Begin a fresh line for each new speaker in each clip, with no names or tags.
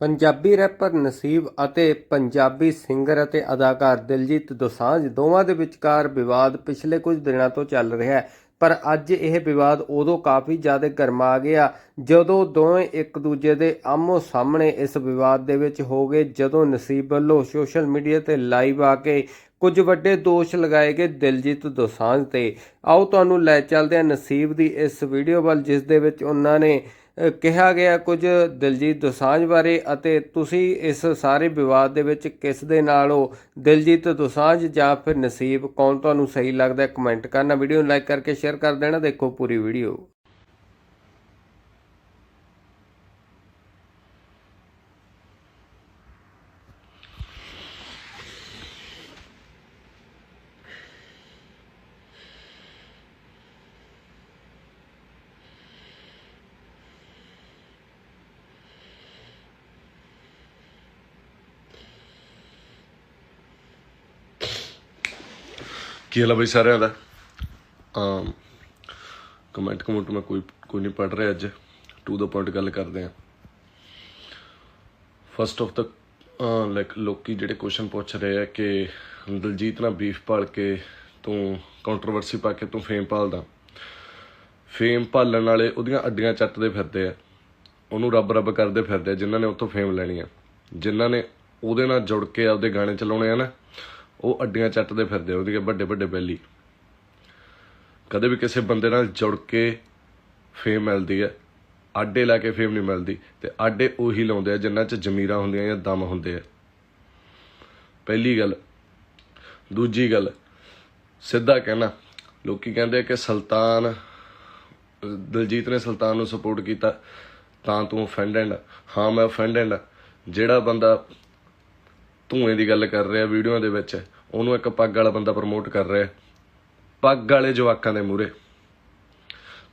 Punjabi wrapper ਨਸੀਬ ਅਤੇ Punjabi singer ਅਤੇ ਅਦਾਕਾਰ ਦਿਲਜੀਤ ਦੋਸਾਂਝ ਦੋਵਾਂ ਦੇ ਵਿਚਕਾਰ ਵਿਵਾਦ ਪਿਛਲੇ ਕੁਝ ਦਿਨਾਂ ਤੋਂ ਚੱਲ ਰਿਹਾ ਹੈ। ਪਰ ਅੱਜ ਇਹ ਵਿਵਾਦ ਉਦੋਂ ਕਾਫੀ ਜ਼ਿਆਦਾ ਗਰਮਾ ਗਿਆ ਜਦੋਂ ਦੋਵੇਂ ਇੱਕ ਦੂਜੇ ਦੇ ਆਮੋ ਸਾਹਮਣੇ ਇਸ ਵਿਵਾਦ ਦੇ ਵਿੱਚ ਹੋ ਗਏ, ਜਦੋਂ ਨਸੀਬ ਵੱਲੋਂ ਸੋਸ਼ਲ ਮੀਡੀਆ ਤੇ ਲਾਈਵ ਆ ਕੇ ਕੁਝ ਵੱਡੇ ਦੋਸ਼ ਲਗਾਏ ਗਏ ਦਿਲਜੀਤ ਦੋਸਾਂਝ ਤੇ। ਆਓ ਤੁਹਾਨੂੰ ਲੈ ਚੱਲਦੇ ਹਾਂ ਨਸੀਬ ਦੀ ਇਸ ਵੀਡੀਓ ਵੱਲ, ਜਿਸ ਦੇ ਵਿੱਚ ਉਹਨਾਂ ਨੇ ਕਿਹਾ ਗਿਆ ਕੁਝ ਦਿਲਜੀਤ ਦੋਸਾਂਝ ਬਾਰੇ ਅਤੇ ਤੁਸੀਂ ਇਸ ਸਾਰੇ ਵਿਵਾਦ ਦੇ ਵਿੱਚ ਕਿਸ ਦੇ ਨਾਲ ਹੋ? ਦਿਲਜੀਤ ਦੋਸਾਂਝ ਜਾਂ ਫਿਰ ਨਸੀਬ, ਕੌਣ ਤੁਹਾਨੂੰ ਸਹੀ ਲੱਗਦਾ ਕਮੈਂਟ ਕਰਨਾ ਵੀਡੀਓ ਨੂੰ ਲਾਈਕ ਕਰਕੇ ਸ਼ੇਅਰ ਕਰ ਦੇਣਾ, ਦੇਖੋ ਪੂਰੀ ਵੀਡੀਓ
ਕੀ ਹਾਲ ਆ ਬਈ ਸਾਰਿਆਂ ਦਾ? ਅਮ ਕਮੈਂਟ ਕਮੈਂਟ ਮੈਂ ਕੋਈ ਕੋਈ ਨਹੀਂ ਪੜ ਰਿਹਾ ਅੱਜ। ਟੂ ਦਾ ਪੁਆਇੰਟ ਗੱਲ ਕਰਦੇ ਆ। ਫਸਟ ਆਫ ਦਾ ਲਾਈਕ ਲੋਕੀ ਜਿਹੜੇ ਕੁਐਸਚਨ ਪੁੱਛ ਰਹੇ ਆ ਕਿ ਦਲਜੀਤ ਨਾਲ ਬੀਫ ਪਾਲ ਕੇ ਤੂੰ ਕੰਟਰੋਵਰਸੀ ਪਾ ਕੇ ਤੂੰ ਫੇਮ ਪਾਲਦਾ ਫੇਮ ਪਾਲਣ ਵਾਲੇ ਉਹਦੀਆਂ ਅੱਡੀਆਂ ਚੱਟਦੇ ਫਿਰਦੇ ਆ। ਉਹਨੂੰ ਰੱਬ ਰੱਬ ਕਰਦੇ ਫਿਰਦੇ ਆ ਜਿਨ੍ਹਾਂ ਨੇ ਉੱਥੋਂ ਫੇਮ ਲੈਣੀ ਆ। ਜਿਨ੍ਹਾਂ ਨੇ ਉਹਦੇ ਨਾਲ ਜੁੜ ਕੇ ਆਪਦੇ ਗਾਣੇ ਚਲਾਉਣੇ ਆ ਨਾ। ਉਹ ਅੱਡੀਆਂ ਚੱਟਦੇ ਫਿਰਦੇ ਆ ਉਹਦੀਆਂ ਵੱਡੇ ਵੱਡੇ ਬੈਲੀ। ਕਦੇ ਵੀ ਕਿਸੇ ਬੰਦੇ ਨਾਲ ਜੁੜ ਕੇ ਫੇਮ ਮਿਲਦੀ ਹੈ, ਆਡੇ ਲਾ ਕੇ ਫੇਮ ਨਹੀਂ ਮਿਲਦੀ, ਤੇ ਆਡੇ ਉਹੀ ਲਾਉਂਦੇ ਆ ਜਿਨ੍ਹਾਂ 'ਚ ਜ਼ਮੀਰਾਂ ਹੁੰਦੀਆਂ ਜਾਂ ਦਮ ਹੁੰਦੇ ਆ। ਪਹਿਲੀ ਗੱਲ। ਦੂਜੀ ਗੱਲ, ਸਿੱਧਾ ਕਹਿਣਾ, ਲੋਕੀ ਕਹਿੰਦੇ ਕਿ ਸੁਲਤਾਨ, ਦਲਜੀਤ ਨੇ ਸੁਲਤਾਨ ਨੂੰ ਸਪੋਰਟ ਕੀਤਾ, ਤਾਂ ਤੂੰ ਅਫੈਂਡਡ ਹਾਂ, ਮੈਂ ਅਫੈਂਡਡ ਜਿਹੜਾ ਬੰਦਾ ਧੂਏ ਦੀ ਗੱਲ ਕਰ ਰਿਹਾ ਵੀਡੀਓ ਦੇ ਵਿੱਚ। ਉਹਨੂੰ ਇੱਕ ਪੱਗ ਵਾਲਾ ਬੰਦਾ ਪ੍ਰਮੋਟ ਕਰ ਰਿਹਾ ਪੱਗ ਵਾਲੇ ਜਵਾਕਾਂ ਦੇ ਮੂਰੇ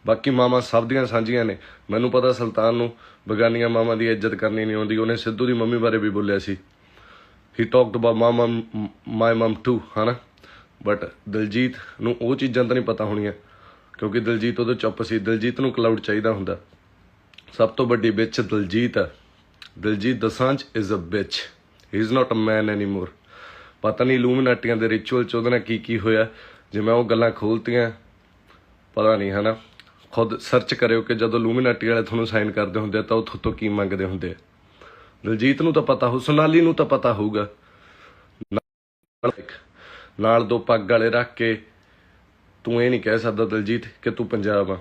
ਬਾਕੀ ਮਾਮਾ ਸਭ ਦੀਆਂ ਸਾਂਝੀਆਂ ਨੇ। ਮੈਨੂੰ ਪਤਾ ਸੁਲਤਾਨ ਨੂੰ ਬਗਾਨੀਆਂ ਮਾਮਾ ਦੀ ਇੱਜ਼ਤ ਕਰਨੀ ਨਹੀਂ ਆਉਂਦੀ। ਉਹਨੇ ਸਿੱਧੂ ਦੀ ਮੰਮੀ ਬਾਰੇ ਵੀ ਬੋਲਿਆ ਸੀ। He talked about mama my mum too ਹਨਾ? ਬਟ ਦਲਜੀਤ ਨੂੰ ਉਹ ਚੀਜ਼ਾਂ ਤਾਂ ਨਹੀਂ ਪਤਾ ਹੋਣੀਆਂ। ਕਿਉਂਕਿ ਦਿਲਜੀਤ ਉਹਦੇ ਚੁੱਪ ਸੀ। ਦਿਲਜੀਤ ਨੂੰ ਕਲਾਊਡ ਚਾਹੀਦਾ ਹੁੰਦਾ। ਸਭ ਤੋਂ ਵੱਡੀ ਵਿੱਚ ਦਲਜੀਤ ਹੈ Diljit Dosanjh is a bitch he is not a man anymore ਪਤਾ ਨਹੀਂ ਲੂਮੀਨਾਟੀਆਂ ਦੇ ਰਿਚੁਅਲ ਚ ਉਹਦੇ ਨਾਲ ਕੀ ਕੀ ਹੋਇਆ। ਜੇ ਮੈਂ ਉਹ ਗੱਲਾਂ ਖੋਲਤੀਆਂ, ਪਤਾ ਨਹੀਂ, ਹਨਾ? ਖੁਦ ਸਰਚ ਕਰਿਓ ਕਿ ਜਦੋਂ ਲੂਮੀਨਾਟੀ ਵਾਲੇ ਤੁਹਾਨੂੰ ਸਾਈਨ ਕਰਦੇ ਹੁੰਦੇ ਆ, ਤਾਂ ਉਹ ਤੁਹਾਤੋਂ ਕੀ ਮੰਗਦੇ ਹੁੰਦੇ ਆ। ਦਿਲਜੀਤ ਨੂੰ ਤਾਂ ਪਤਾ ਹੋ ਸੋਨਾਲੀ ਨੂੰ ਤਾਂ ਪਤਾ ਹੋਊਗਾ। ਨਾਲ ਦੋ ਪੱਗ ਵਾਲੇ ਰੱਖ ਕੇ ਤੂੰ ਇਹ ਨਹੀਂ ਕਹਿ ਸਕਦਾ ਦਿਲਜੀਤ ਕਿ ਤੂੰ ਪੰਜਾਬ ਆ।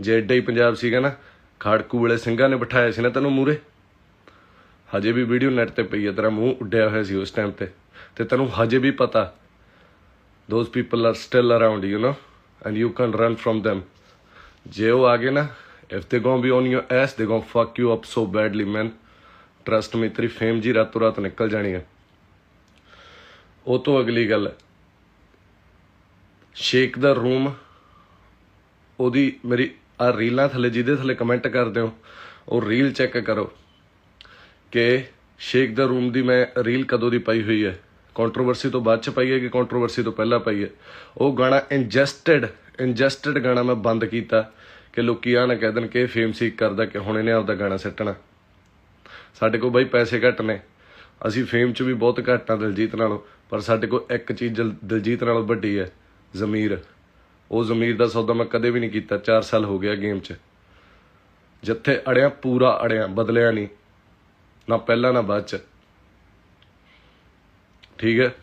ਜੇ ਏਡਾ ਹੀ ਪੰਜਾਬ ਸੀਗਾ ਨਾ, ਖਾੜਕੂ ਵਾਲੇ ਸਿੰਘਾਂ ਨੇ ਬਿਠਾਇਆ ਸੀ ਨਾ ਤੈਨੂੰ ਮੂਰੇ ਹਜੇ ਵੀ ਵੀਡੀਓ ਨੈਟ ਤੇ ਪਈ ਹੈ, ਤੇਰਾ ਮੂੰਹ ਉੱਡਿਆ ਹੋਇਆ ਸੀ ਉਸ ਟਾਈਮ ਤੇ। ਤੇ ਤੈਨੂੰ ਹਜੇ ਵੀ ਪਤਾ those people are still around you know and you can run from them. ਜੇ ਉਹ ਆ ਗਏ ਨਾ if they gonna be on your ass they gonna fuck you up so badly man trust me ਤੇਰੀ ਫੇਮ ਜੀ ਰਾਤੋਂ ਰਾਤ ਨਿਕਲ ਜਾਣੀ ਹੈ। ਉਹ ਤੋਂ ਅਗਲੀ ਗੱਲ ਸ਼ੇਕ ਦਾ ਰੂਮ ਉਹਦੀ ਮੇਰੀ ਆ ਰੀਲਾਂ ਥੱਲੇ, ਜਿਹਦੇ ਥੱਲੇ ਕਮੈਂਟ ਕਰਦੇ ਹੋ, ਉਹ ਰੀਲ ਚੈੱਕ ਕਰੋ। ਕਿ ਸ਼ੇਕ ਦਾ ਰੂਮ ਦੀ ਮੈਂ ਰੀਲ ਕਦੋਂ ਦੀ ਪਾਈ ਹੋਈ ਹੈ? ਕੰਟਰੋਵਰਸੀ ਤੋਂ ਬਾਅਦ ਚ ਪਾਈ ਹੈ ਕਿ ਕੰਟਰੋਵਰਸੀ ਤੋਂ ਪਹਿਲਾਂ ਪਾਈ ਹੈ? ਉਹ ਗਾਣਾ ਇੰਜਸਟਡ ਇੰਜਸਟਡ ਗਾਣਾ ਮੈਂ ਬੰਦ ਕੀਤਾ ਕਿ ਲੋਕੀ ਆ ਨਾ ਕਹਿ ਦੇਣ ਕਿ ਫੇਮ ਸੀਕ ਕਰਦਾ ਕਿ ਹੁਣ ਇਹਨੇ ਆਪਦਾ ਗਾਣਾ ਸੱਟਣਾ ਸਾਡੇ ਕੋਲ ਬਾਈ ਪੈਸੇ ਘੱਟ ਨੇ। ਅਸੀਂ ਫੇਮ 'ਚ ਵੀ ਬਹੁਤ ਘੱਟ ਆ ਦਿਲਜੀਤ ਨਾਲੋਂ, ਪਰ ਸਾਡੇ ਕੋਲ ਇੱਕ ਚੀਜ਼ ਦਿਲ- ਦਿਲਜੀਤ ਨਾਲੋਂ ਵੱਡੀ ਹੈ, ਜ਼ਮੀਰ। ਉਹ ਜ਼ਮੀਰ ਦਾ ਸੌਦਾ ਮੈਂ ਕਦੇ ਵੀ ਨਹੀਂ ਕੀਤਾ 4 ਸਾਲ ਹੋ ਗਿਆ ਗੇਮ 'ਚ। ਜਿੱਥੇ ਅੜਿਆ, ਪੂਰਾ ਅੜਿਆ, ਬਦਲਿਆ ਨਹੀਂ। ਨਾ ਪਹਿਲਾਂ, ਨਾ ਬਾਅਦ 'ਚ। ਠੀਕ ਹੈ?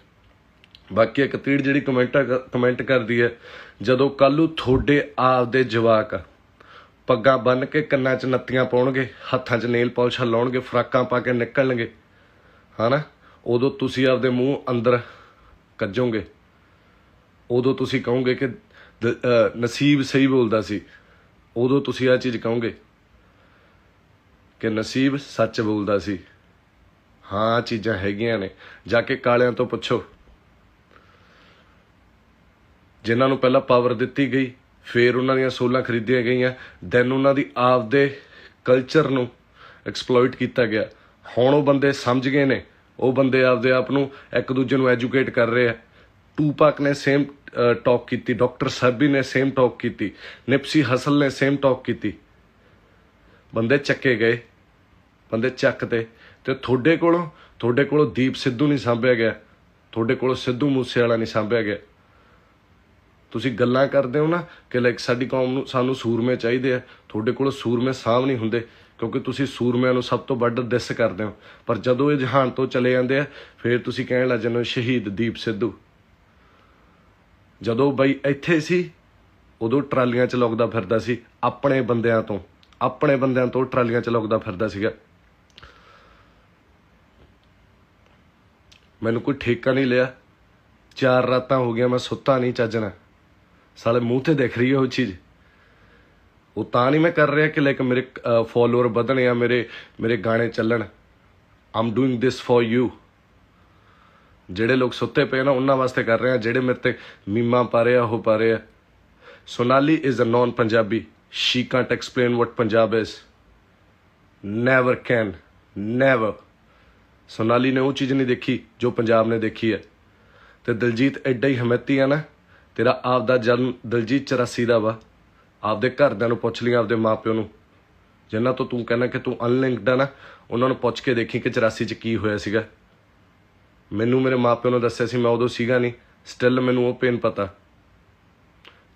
ਬਾਕੀ ਇੱਕ ਤੀੜ ਜਿਹੜੀ ਕਮੈਂਟ ਕਮੈਂਟ ਕਰਦੀ ਹੈ, ਜਦੋਂ ਕੱਲੂ ਤੁਹਾਡੇ ਆਪਦੇ ਜਵਾਕ ਪੱਗਾਂ ਬੰਨ ਕੇ ਕੰਨਾਂ 'ਚ ਨੱਤੀਆਂ ਪਾਉਣਗੇ, ਹੱਥਾਂ 'ਚ ਨੇਲ ਪਾਲਿਸ਼ ਲਾਉਣਗੇ, ਫਰਾਕਾਂ ਪਾ ਕੇ ਨਿਕਲਣਗੇ, ਹਨਾ? ਉਦੋਂ ਤੁਸੀਂ ਆਪਦੇ ਮੂੰਹ ਅੰਦਰ ਕੱਜੋਗੇ। ਉਦੋਂ ਤੁਸੀਂ ਕਹੋਗੇ ਕਿ ਨਸੀਬ ਸਹੀ ਬੋਲਦਾ ਸੀ। ਉਦੋਂ ਤੁਸੀਂ ਆ ਚੀਜ਼ ਕਹੋਗੇ। ਕਿ ਨਸੀਬ ਸੱਚ ਬੋਲਦਾ ਸੀ। ਹਾਂ, ਚੀਜ਼ਾਂ ਹੈਗੀਆਂ ਨੇ। ਜਾ ਕੇ ਕਾਲਿਆਂ ਤੋਂ ਪੁੱਛੋ। ਜਿਨ੍ਹਾਂ ਨੂੰ ਪਹਿਲਾਂ ਪਾਵਰ ਦਿੱਤੀ ਗਈ, ਫਿਰ ਉਹਨਾਂ ਦੀਆਂ ਸੋਲਾਂ ਖਰੀਦੀਆਂ ਗਈਆਂ ਦੈਨ ਉਹਨਾਂ ਦੀ ਆਪਦੇ ਕਲਚਰ ਨੂੰ ਐਕਸਪਲੋਇਟ ਕੀਤਾ ਗਿਆ। ਹੁਣ ਉਹ ਬੰਦੇ ਸਮਝ ਗਏ ਨੇ। ਉਹ ਬੰਦੇ ਆਪਦੇ ਆਪ ਨੂੰ ਇੱਕ ਦੂਜੇ ਨੂੰ ਐਜੂਕੇਟ ਕਰ ਰਹੇ ਆ। ਟੂਪਾਕ ਨੇ ਸੇਮ ਟਾਕ ਕੀਤੀ। ਡਾਕਟਰ ਸਰਬੀ ਨੇ ਸੇਮ ਟਾਕ ਕੀਤੀ। ਨਿਪਸੀ ਹਸਲ ਨੇ ਸੇਮ ਟਾਕ ਕੀਤੀ। ਬੰਦੇ ਚੱਕੇ ਗਏ। ਬੰਦੇ ਚੱਕ ਤੇ। ਤੇ ਤੁਹਾਡੇ ਕੋਲੋਂ ਤੁਹਾਡੇ ਕੋਲੋਂ ਦੀਪ ਸਿੱਧੂ ਨਹੀਂ ਸਾਂਭਿਆ ਗਿਆ। ਤੁਹਾਡੇ ਕੋਲੋਂ ਸਿੱਧੂ ਮੂਸੇ ਵਾਲਾ ਨਹੀਂ ਸਾਂਭਿਆ ਗਿਆ। ਤੁਸੀਂ ਗੱਲਾਂ ਕਰਦੇ ਹੋ ਨਾ ਕਿ ਲਾਈਕ ਸਾਡੀ ਕੌਮ ਨੂੰ ਸਾਨੂੰ ਸੂਰਮੇ ਚਾਹੀਦੇ ਆ। ਤੁਹਾਡੇ ਕੋਲ ਸੂਰਮੇ ਸਾਂਭ ਨਹੀਂ ਹੁੰਦੇ, ਕਿਉਂਕਿ ਤੁਸੀਂ ਸੂਰਮਿਆਂ ਨੂੰ ਸਭ ਤੋਂ ਵੱਧ ਦਿਸ ਕਰਦੇ ਹੋ। ਪਰ ਜਦੋਂ ਇਹ ਜਹਾਨ ਤੋਂ ਚਲੇ ਜਾਂਦੇ ਆ, ਫਿਰ ਤੁਸੀਂ ਕਹਿਣ ਲੱਗ ਜਾਂਦੇ ਹੋ, ਸ਼ਹੀਦ ਦੀਪ ਸਿੱਧੂ। ਜਦੋਂ ਬਈ ਇੱਥੇ ਸੀ, ਉਦੋਂ ਟਰਾਲੀਆਂ ਚ ਲੁਕਦਾ ਫਿਰਦਾ ਸੀ, ਆਪਣੇ ਬੰਦਿਆਂ ਤੋਂ। ਆਪਣੇ ਬੰਦਿਆਂ ਤੋਂ ਟਰਾਲੀਆਂ ਚ ਲੁਕਦਾ ਫਿਰਦਾ ਸੀਗਾ। ਮੈਨੂੰ ਕੋਈ ਠੇਕਾ ਨਹੀਂ ਲਿਆ। ਚਾਰ ਰਾਤਾਂ ਹੋ ਗਈਆਂ, ਮੈਂ ਸੁੱਤਾ ਨਹੀਂ ਚੱਜਣਾ ਸਾਲੇ ਮੂੰਹ ਤੇ ਦਿਖ ਰਹੀ ਹੈ ਉਹ ਚੀਜ਼। ਉਹ ਤਾਂ ਨਹੀਂ ਮੈਂ ਕਰ ਰਿਹਾ ਕਿ ਲਾਈਕ ਮੇਰੇ ਫਾਲੋਅਰ ਵਧਣ ਜਾਂ ਮੇਰੇ ਮੇਰੇ ਗਾਣੇ ਚੱਲਣ। I'm doing this for you ਜਿਹੜੇ ਲੋਕ ਸੁੱਤੇ ਪਏ ਨਾ, ਉਹਨਾਂ ਵਾਸਤੇ ਕਰ ਰਹੇ ਆ ਜਿਹੜੇ ਮੇਰੇ ਤੇ ਮੀਮਾ ਪਾ ਰਹੇ ਆ, ਉਹ ਪਾ ਰਹੇ ਆ। Sonali is a non Punjabi she can't explain what Punjab is never can never Sonali ਨੇ ਉਹ ਚੀਜ਼ ਨਹੀਂ ਦੇਖੀ ਜੋ ਪੰਜਾਬ ਨੇ ਦੇਖੀ ਹੈ। ਤੇ ਦਿਲਜੀਤ ਐਡਾ ਹੀ ਹਮੈਤੀ ਆ ਨਾ, ਤੇਰਾ ਆਪ ਦਾ ਜਨਮ ਦਲਜੀਤ 84 ਦਾ ਵਾ। ਆਪਦੇ ਘਰਦਿਆਂ ਨੂੰ ਪੁੱਛ ਲਈ ਆਪਦੇ ਮਾਪਿਓ ਨੂੰ। ਜਿਨ੍ਹਾਂ ਤੋਂ ਤੂੰ ਕਹਿੰਦਾ ਕਿ ਤੂੰ ਅਨਲਿੰਕਡ ਆ ਨਾ, ਉਹਨਾਂ ਨੂੰ ਪੁੱਛ ਕੇ ਦੇਖੀ ਕਿ 84 ਚ ਕੀ ਹੋਇਆ ਸੀਗਾ। ਮੈਨੂੰ ਮੇਰੇ ਮਾਪਿਓ ਨੇ ਦੱਸਿਆ ਸੀ, ਮੈਂ ਉਦੋਂ ਸੀਗਾ ਨਹੀਂ ਸਟਿਲ ਮੈਨੂੰ ਉਹ ਪੇਨ ਪਤਾ।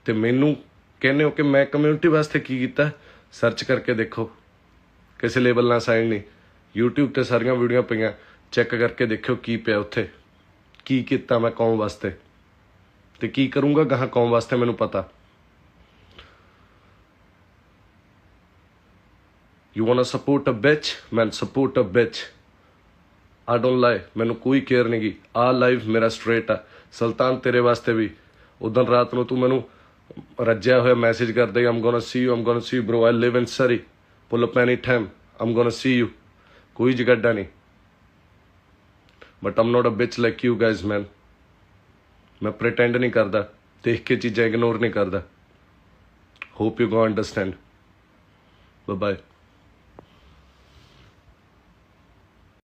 ਤੇ ਮੈਨੂੰ ਕਹਿੰਦੇ ਹੋ ਕਿ ਮੈਂ ਕਮਿਊਨਿਟੀ ਵਾਸਤੇ ਕੀ ਕੀਤਾ? ਸਰਚ ਕਰਕੇ ਦੇਖੋ। ਕਿਸੇ ਲੇਬਲ ਨਾਲ ਸਾਈਨ ਨਹੀਂ। YouTube ਤੇ ਸਾਰੀਆਂ ਵੀਡੀਓ ਪਈਆਂ। ਚੈੱਕ ਕਰਕੇ ਦੇਖਿਓ ਕੀ ਪਿਆ ਉੱਥੇ। ਕੀ ਕੀਤਾ ਮੈਂ ਕੌਮ ਵਾਸਤੇ। ਤੇ ਕੀ ਕਰੂੰਗਾ ਗਾਹਾਂ ਕੌਮ ਵਾਸਤੇ ਮੈਨੂੰ ਪਤਾ। You want to support a bitch man support a bitch I don't lie ਮੈਨੂੰ ਕੋਈ ਕੇਅਰ ਨਹੀਂ ਗੀ ਆ ਲਾਈਫ ਮੇਰਾ ਸਟ੍ਰੇਟ ਆ। ਸੁਲਤਾਨ ਤੇਰੇ ਵਾਸਤੇ ਵੀ। ਉਦੋਂ ਰਾਤ ਨੂੰ ਤੂੰ ਮੈਨੂੰ ਰੱਜਿਆ ਹੋਇਆ ਮੈਸੇਜ ਕਰਦਾ I'm gonna see you I'm gonna see you bro I live in Surrey pull up any time I'm gonna see you ਕੋਈ ਜਗੱਡਾ ਨਹੀਂ। But I'm not a bitch like you guys man ਮੈਂ pretend ਨਹੀਂ ਕਰਦਾ, ਦੇਖ ਕੇ ਚੀਜ਼ਾਂ ignore ਨਹੀਂ ਕਰਦਾ। Hope you go understand bye bye